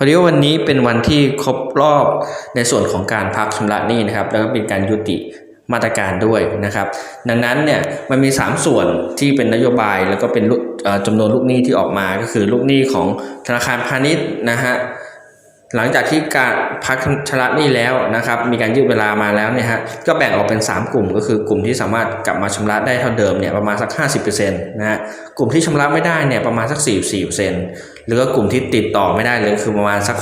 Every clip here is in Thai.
พอดีว่าวันนี้เป็นวันที่ครบรอบในส่วนของการพักชำระหนี้นะครับ แล้วก็เป็นการยุติมาตรการด้วยนะครับ ดังนั้นเนี่ยมันมี 3 ส่วนที่เป็นนโยบายแล้วก็เป็นจำนวนลูกหนี้ที่ออกมาก็คือลูกหนี้ของธนาคารพาณิชย์นะฮะ หลังจากที่การพักชำระหนี้แล้วนะครับ มีการยืดเวลามาแล้วเนี่ยฮะก็แบ่งออกเป็น 3 กลุ่มก็คือกลุ่มที่สามารถกลับมาชำระได้เท่าเดิมเนี่ยประมาณสัก 50%นะฮะกลุ่มที่ชำระไม่ได้เนี่ยประมาณสัก 44%หรือว่ากลุ่มที่ติดต่อไม่ได้เลยคือประมาณสัก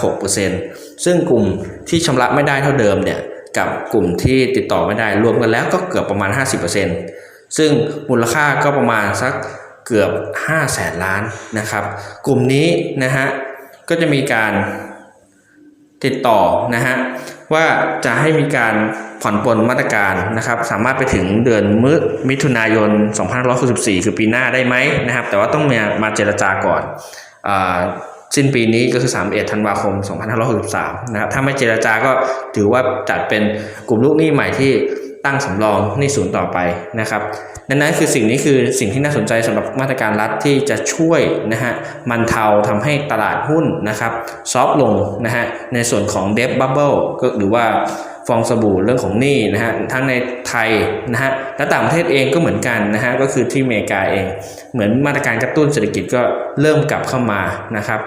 6%ซึ่งกลุ่มที่ชำระไม่ได้เท่าเดิมเนี่ยกับกลุ่มที่ติดต่อไม่ได้รวมกันแล้วก็เกือบประมาณ 50%ซึ่งมูลค่าก็ประมาณสักเกือบ5แสนล้านนะครับ กลุ่มนี้นะฮะก็จะมีการ ติดต่อนะฮะว่าจะให้มีการผ่อนปลนมาตรการนะครับ สามารถไปถึงเดือนมมิถุนายน2564 คือปีหน้าได้ไหมนะครับ แต่ว่าต้องมามาเจรจาก่อนอสิ้นปีนี้ก็คือ 31 ธันวาคม 2563 นะครับ ถ้าไม่เจรจาก็ถือว่าจัดเป็นกลุ่มลูกหนี้ใหม่ที่ ตั้งสำรองหนี้ศูนย์ต่อไปนะครับ ดังนั้นคือสิ่งนี้คือสิ่งที่น่าสนใจสำหรับมาตรการรัฐที่จะช่วยนะฮะมันเทาทำให้ตลาดหุ้นนะครับซอฟลงนะฮะในส่วนของเดฟบับเบิลก็หรือว่าฟองสบู่เรื่องของหนี้นะฮะทั้งในไทยนะฮะและต่างประเทศเองก็เหมือนกันนะฮะก็คือที่อเมริกาเอง เหมือนมาตรการกระตุ้นเศรษฐกิจก็เริ่มกลับเข้ามานะครับ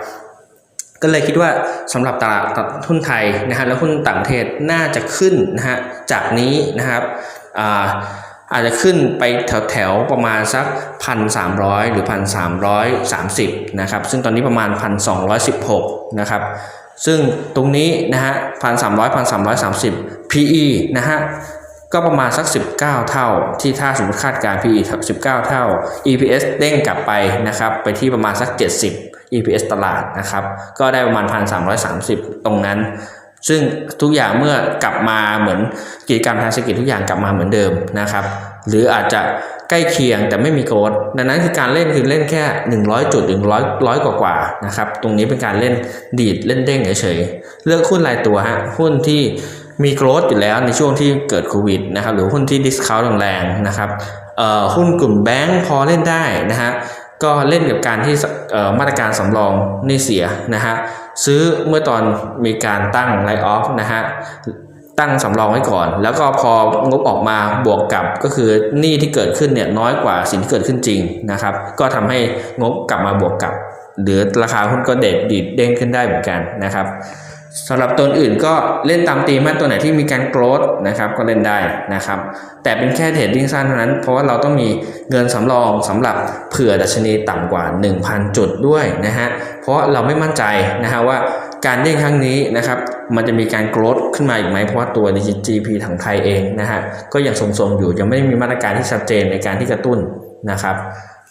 ก็เลยคิดว่าสำหรับตลาดหุ้นไทยนะฮะและหุ้นต่างประเทศน่าจะขึ้นนะฮะจากนี้นะครับอาอาจจะขึ้นไปแถวแถวๆประมาณสักพันสามร้อยหรือพันสามร้อยสามสิบนะครับ ซึ่งตอนนี้ประมาณพันสองร้อยสิบหกนะครับ ซึ่งตรงนี้นะฮะพันสามร้อยพันสามร้อยสามสิบ PE นะฮะ ก็ประมาณสัก 19 เท่า ที่ถ้าสมมติคาดการ PE 19 เท่า EPS เด้งกลับไปนะครับ ไปที่ประมาณสัก 70 EPS ตลาดนะครับ ก็ได้ประมาณ 1,330 ตรงนั้น ซึ่งทุกอย่างเมื่อกลับมาเหมือนกิจกรรมทางเศรษฐกิจทุกอย่างกลับมาเหมือนเดิมนะครับ หรืออาจจะใกล้เคียงแต่ไม่มีโกดดังนั้นคือการเล่นคือเล่นแค่ 100 จุดถึงร้อยร้อยกว่ากว่าๆนะครับ ตรงนี้เป็นการเล่นดีดเล่นเด้งเฉยๆ เลือกหุ้นรายตัวฮะหุ้นที่มีโกรดอยู่แล้วในช่วงที่เกิดโควิดนะครับหรือหุ้นที่ดิสคาวแรงๆนะครับหุ้นกลุ่มแบงก์พอเล่นได้นะฮะ ก็เล่นกับการที่มาตรการสำรองนี่เสียนะฮะซื้อเมื่อตอนมีการตั้งไลออฟนะฮะตั้งสำรองไว้ก่อน แล้วก็พองบออกมาบวกกับก็คือหนี้ที่เกิดขึ้นเนี่ยน้อยกว่าสิ่งที่เกิดขึ้นจริงนะครับ ก็ทำให้งบกลับมาบวกกับ หรือราคาหุ้นก็เด็ดดีดเด้งขึ้นได้เหมือนกันนะครับ สำหรับตัวอื่นก็เล่นตามตีมว่าตัวไหนที่มีการโกรธนะครับก็เล่นได้นะครับ แต่เป็นแค่เทรดดิ้งสั้นเท่านั้น เพราะว่าเราต้องมีเงินสำรองสำหรับเผื่อดัชนีต่ำกว่า 1,000 จุดด้วยนะฮะเพราะเราไม่มั่นใจนะฮะว่าการเด้งครั้งนี้นะครับมันจะมีการโกรธขึ้นมาอีกไหมเพราะว่าตัว GDP ของไทยเองนะฮะก็ยังทรงๆอยู่ยังไม่ได้มีมาตรการที่ชัดเจนในการที่กระตุ้นนะครับ